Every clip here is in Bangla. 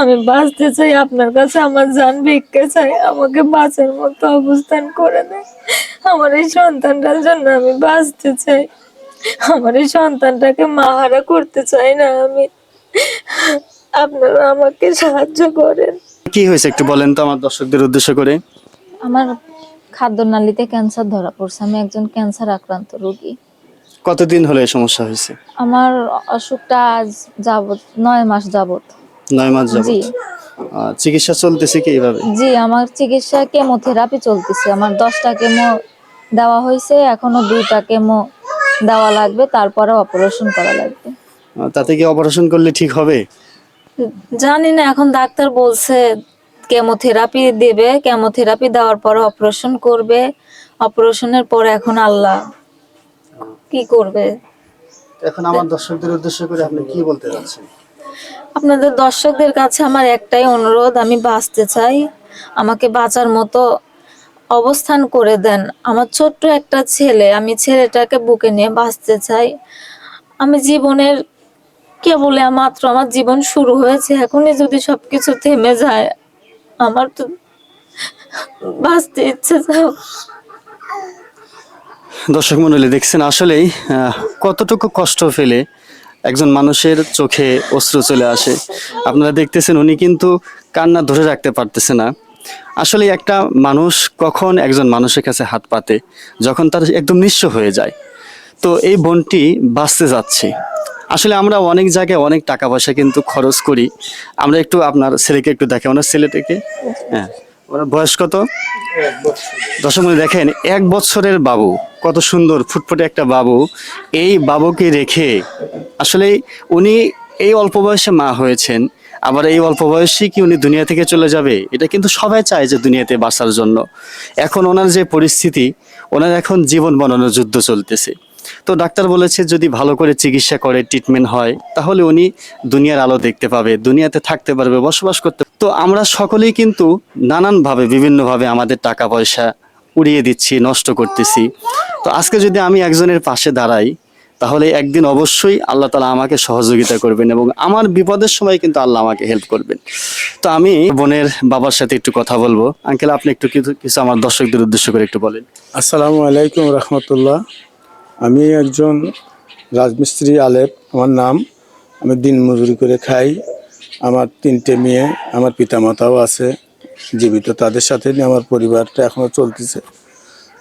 আমি বাঁচতে চাই আপনার কাছে আমার জান ভিক্ষে চাই আমাকে বাঁচার মতো অবস্থান করে দেয় আমার এই সন্তানটার জন্য আমি বাঁচতে চাই। আমার এই সন্তানটাকে মাহারা করতে চাই না আমি। আপনারা আমাকে সাহায্য করেন। কি হয়েছে একটু বলেন তো আমার দর্শকদের উদ্দেশ্য করে। আমার খাদ্যনালীতে ক্যান্সার ধরা পড়ছে। আমি একজন ক্যান্সার আক্রান্ত রোগী। কতদিন হলো এই সমস্যা হয়েছে? আমার অসুখটা আজ যাবত নয় মাস যাবত নয় মাস যাবত চিকিৎসা চলতেছে কি এইভাবে? জি আমার চিকিৎসা কেমোথেরাপি চলতেছে। আমার দশটা কেমো দেওয়া হয়েছে এখনও দুইটা কেমো দেওয়া লাগবে তারপরে অপারেশন করা লাগবে। তাতে কি অপারেশন করলে ঠিক হবে? জানি না এখন ডাক্তার বলছে কেমোথেরাপি দেবে। কেমোথেরাপি দেওয়ার পরে অপারেশন করবে। অপারেশনের পরে এখন আল্লাহ কি করবে? এখন আমার দর্শকদের উদ্দেশ্য করে আপনি কি বলতে যাচ্ছেন আপনাদের দর্শকদের কাছে আমার একটাই অনুরোধ, আমি বাঁচতে চাই। আমাকে বাঁচার মতো অবস্থান করে দেন। আমার ছোট্ট একটা ছেলে, আমি ছেলেটাকে বুকে নিয়ে বাঁচতে চাই। আমি জীবনের কেবল মাত্র আমার জীবন শুরু হয়েছে, এখনই যদি সবকিছু থেমে যায়, আমার তো বাঁচতে ইচ্ছে চায় দর্শক মন্ডলী, দেখছেন আসলেই কতটুকু কষ্ট ফেলে একজন মানুষের চোখে অশ্রু চলে আসে। আপনারা দেখতেছেন উনি কিন্তু কান্না ধরে রাখতে পারতেছে না। আসলে একটা মানুষ কখন একজন মানুষের কাছে হাত পাতে? যখন তার একদম নিঃস্ব হয়ে যায়। তো এই বনটি বাঁচতে যাচ্ছে। আসলে আমরা অনেক জায়গায় অনেক টাকা পয়সা কিন্তু খরচ করি। আমরা একটু আপনার ছেলেকে একটু দেখে, ওনার ছেলেটাকে? হ্যাঁ ওনার বয়স কত? বন্ধু দেখেন, এক বছরের বাবু। কত সুন্দর ফুটফুটে একটা বাবু। এই বাবুকে রেখে আসলে উনি এই অল্প বয়সে মা হয়েছেন, আবার এই অল্প বয়সে কি উনি দুনিয়া থেকে চলে যাবে? এটা কিন্তু সবাই চায় যে দুনিয়াতে বাঁচার জন্য। এখন ওনার যে পরিস্থিতি, ওনার এখন জীবন বনানোর যুদ্ধ চলতেছে। তো ডাক্তার বলেছে, যদি ভালো করে চিকিৎসা করে ট্রিটমেন্ট হয়, তাহলে উনি দুনিয়ার আলো দেখতে পাবে, দুনিয়াতে থাকতে পারবে, বসবাস করতে তো আমরা সকলেই কিন্তু নানানভাবে, বিভিন্নভাবে আমাদের টাকা পয়সা উড়িয়ে দিচ্ছি, নষ্ট করতেছি। তো আজকে যদি আমি একজনের পাশে দাঁড়াই, তাহলে একদিন অবশ্যই আল্লাহ তালা আমাকে সহযোগিতা করবেন এবং আমার বিপদের সময় কিন্তু আল্লাহ আমাকে হেল্প করবেন। তো আমি বোনের বাবার সাথে একটু কথা বলব। আঙ্কেল, আপনি একটু কিছু আমার দর্শকদের উদ্দেশ্য করে একটু বলেন। আসসালামু আলাইকুম রহমতুল্লাহ। আমি একজন রাজমিস্ত্রি আলেপ আমার নাম, আমি দিন মজুরি করে খাই। আমার তিনটে মেয়ে, আমার পিতামাতাও আছে। জীবিত, তাদের সাথে আমার পরিবারটা এখনও চলতেছে।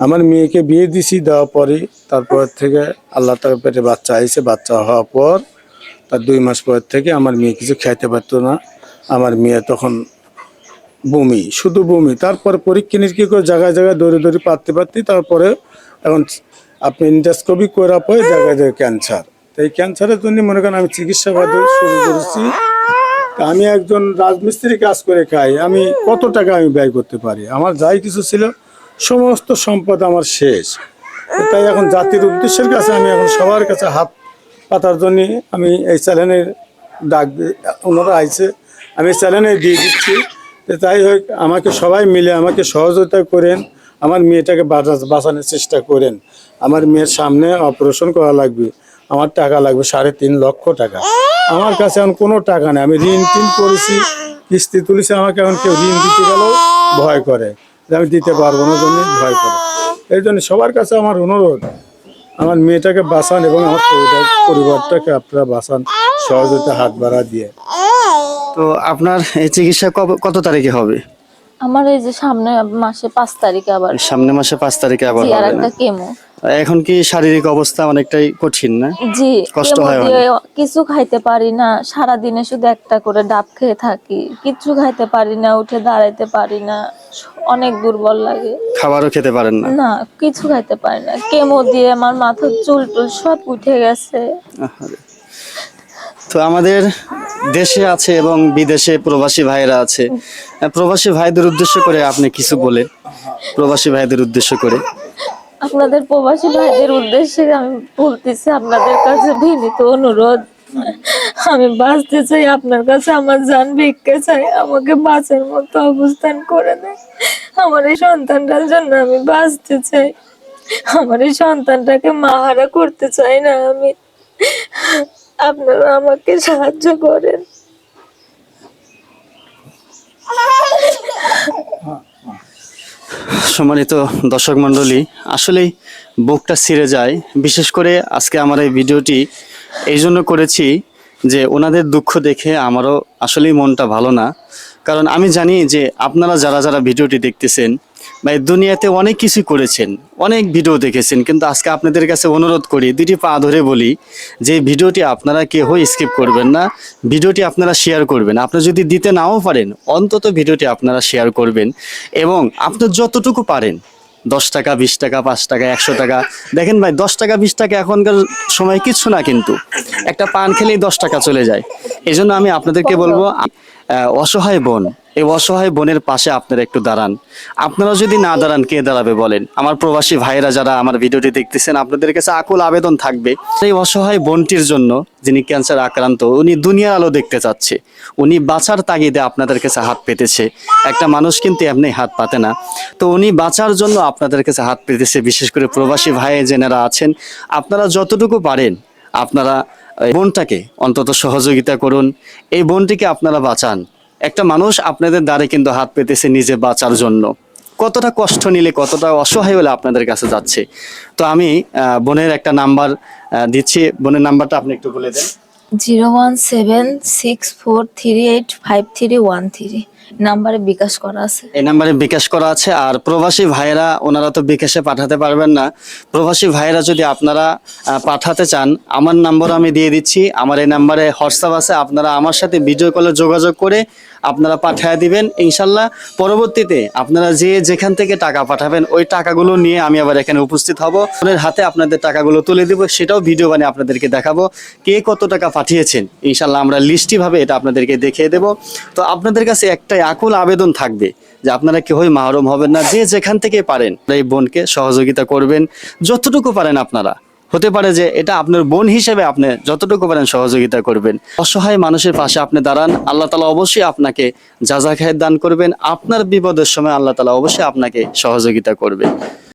আমার মেয়েকে বিয়ে দিছি, দেওয়ার পরে তারপর থেকে আল্লাহ তার পেটে বাচ্চা আইছে, বাচ্চা হওয়ার পর, তার দুই মাস পর থেকে আমার মেয়ে কিছু খাইতে পারতো না। আমার মেয়ে তখন বমি, শুধু বমি। তারপরে পরীক্ষা নিরীক্ষা করে জায়গায় জায়গায় দৌড়ে দৌড়ে পারতে পারতে, তারপরে এখন আপনি ইন্ডাস্কোপি করার পরে জায়গায় জায়গায় ক্যান্সার তো এই ক্যান্সারের জন্য মনে করেন আমি চিকিৎসা শুরু করেছি। আমি একজন রাজমিস্ত্রি কাজ করে খাই, আমি কত টাকা আমি ব্যয় করতে পারি? আমার যাই কিছু ছিল, সমস্ত সম্পদ আমার শেষ। তাই এখন জাতির উদ্দেশ্যের কাছে আমি এখন সবার কাছে হাত পাতার জন্য আমি এই চ্যানেলের ডাক ওনারা আইছে, আমি চ্যানেলে দিয়ে দিচ্ছি। তাই হোক, আমাকে সবাই মিলে আমাকে সহযোগিতা করেন, আমার মেয়েটাকে বাঁচা- বাঁচানোর চেষ্টা করেন। আমার মেয়ের সামনে অপারেশন করা লাগবে, আমার টাকা লাগবে সাড়ে তিন লক্ষ টাকা। আমার কাছে এখন কোনো টাকা নেই। আমি ঋণ টিন করেছি কিস্তি তুলেছি আমাকে এখন কেউ ঋণ দিতে গেলেও ভয় করে। যে আমি দিতে পারব না জন্য ভয় করে। এই জন্য সবার কাছে আমার অনুরোধ আমার মেয়েটাকে বাঁচান এবং আমার পরিবার পরিবারটাকে আপনারা বাঁচান সহযোগিতা হাত বাড়া দিয়ে। তো আপনার এই চিকিৎসা কবে- কত তারিখে হবে? আমার এই যে সামনে মাসে পাঁচ তারিখে আবার সামনে মাসে পাঁচ তারিখে আবার আর একটা কেমো। এখন কি শারীরিক অবস্থা অনেকটাই কঠিন না? জি কষ্ট হয় কিছু খাইতে পারি না সারা দিনে শুধু একটা করে ডাব খেয়ে থাকি কিচ্ছু খাইতে পারি না উঠে দাঁড়াইতে পারি না অনেক দুর্বল লাগে। খাবারও খেতে পারেন না? না কিছু খাইতে পারি না কেমো দিয়ে আমার মাথার চুল টুল সব উঠে গেছে। তো আমাদের দেশে আছে এবং বিদেশে প্রবাসী ভাইরা আছে। প্রবাসী ভাইদের উদ্দেশ্য করে আপনি কিছু বলে প্রবাসী ভাইদের উদ্দেশ্য করে। আপনাদের প্রবাসী ভাইদের উদ্দেশ্যে আমি বলতেছি, আপনাদের কাছে বিনীত অনুরোধ। আমি বাঁচতে চাই, আপনার কাছে আমার যান ভিক্ষে চাই, আমাকে বাঁচার মতো অবস্থান করে দেয় আমার এই সন্তানটার জন্য আমি বাঁচতে চাই। আমার এই সন্তানটাকে মাহারা করতে চাই না আমি। আপনারা আমাকে সাহায্য করেন। হ্যাঁ। সম্মানিত দর্শক মণ্ডলী, আসলেই বুকটা ছিঁড়ে যায়। বিশেষ করে আজকে আমার এই ভিডিওটি এই জন্য করেছি যে ওনাদের দুঃখ দেখে আমারও আসলেই মনটা ভালো না। কারণ আমি জানি যে আপনারা যারা যারা ভিডিওটি দেখতেছেন এই দুনিয়াতে অনেক কিছু করেছেন, অনেক ভিডিও দেখেছেন, কিন্তু আজকে আপনাদের কাছে অনুরোধ করি দুটি পা ধরে বলি যে ভিডিওটি আপনারা কেউ স্কিপ করবেন না, ভিডিওটি আপনারা শেয়ার করবেন। আপনি যদি দিতে নাও পারেন, অন্তত ভিডিওটি আপনারা শেয়ার করবেন এবং আপনি যতটুকু পারেন, দশ টাকা, বিশ টাকা, পাঁচ টাকা, একশো টাকা, দেখেন ভাই, দশ টাকা, বিশ টাকা এখনকার সময় কিচ্ছু না কিন্তু, একটা পান খেলেই দশ টাকা চলে যায়। এই জন্য আমি আপনাদেরকে বলব অসহায় বোন এই অসহায় বোনের পাশে আপনারা একটু দাঁড়ান। আপনারা যদি না দাঁড়ান, কে দাঁড়াবে বলেন? আমার প্রবাসী ভাইরা যারা আমার ভিডিওটি দেখতেছেন, আপনাদের কাছে আকুল আবেদন থাকবে। এই অসহায় বোনটির জন্য যিনি ক্যান্সার আক্রান্ত, উনি দুনিয়ার আলো দেখতে চাচ্ছে। উনি বাঁচার তাগিদে আপনাদের কাছে হাত পেতেছে। একটা মানুষ কিন্তু এমনি হাত পাতে না। তো উনি বাঁচার জন্য আপনাদের কাছে হাত পেতেছে। বিশেষ করে প্রবাসী ভাই যেনারা আছেন, আপনারা যতটুকু পারেন, আপনারা বোনটাকে অন্তত সহযোগিতা করুন। এই বোনটিকে আপনারা বাঁচান। একটা মানুষ আপনাদের দ্বারে কিন্তু হাত পেতেছে নিজে বাঁচার জন্য। কতটা কষ্ট নিলে, কতটা অসহায় হলে আপনাদের কাছে যাচ্ছে? তো আমি বোনের একটা নাম্বার দিচ্ছি। বোনের নাম্বারটা আপনি একটু বলে দেন। Zero one seven six four three eight five three one three. নাম্বারে বিকাশ করা আছে। এই নাম্বারে বিকাশ করা আছে আর প্রবাসী ওনারা তো বিকাশে পাঠাতে পারবেন না। প্রবাসী যদি আপনারা পাঠাতে চান, আমার নাম্বার আমি দিয়ে দিচ্ছি, আমার এই নাম্বারে হোয়াটসঅ্যাপ আছে, আপনারা আমার সাথে ভিডিও কলে যোগাযোগ করে আপনারা পাঠিয়ে দিবেন, ইনশাল্লাহ। পরবর্তীতে আপনারা যে যেখান থেকে টাকা পাঠাবেন, ওই টাকাগুলো নিয়ে আমি আবার এখানে উপস্থিত হব। ওনার হাতে আপনাদের টাকাগুলো তুলে দিব, সেটাও ভিডিও বানিয়ে আপনাদেরকে দেখাবো কে কত টাকা পাঠিয়েছেন। ইনশাল্লাহ আমরা লিস্টি ভাবে এটা আপনাদেরকে দেখিয়ে দেব। তো আপনাদের কাছে একটাই আকুল আবেদন থাকবে যে আপনারা কেউই মাহরুম হবেন না, যে যেখান থেকে পারেন এই বোনকে সহযোগিতা করবেন, যতটুকু পারেন আপনারা। হতে পারে যে এটা আপনার বোন হিসেবে আপনি যতটুকু পারেন সহযোগিতা করবেন। অসহায় মানুষের পাশে আপনি দাঁড়ান, আল্লাহ তালা অবশ্যই আপনাকে যা যা খায়ের দান করবেন। আপনার বিপদের সময় আল্লাহ তালা অবশ্যই আপনাকে সহযোগিতা করবে।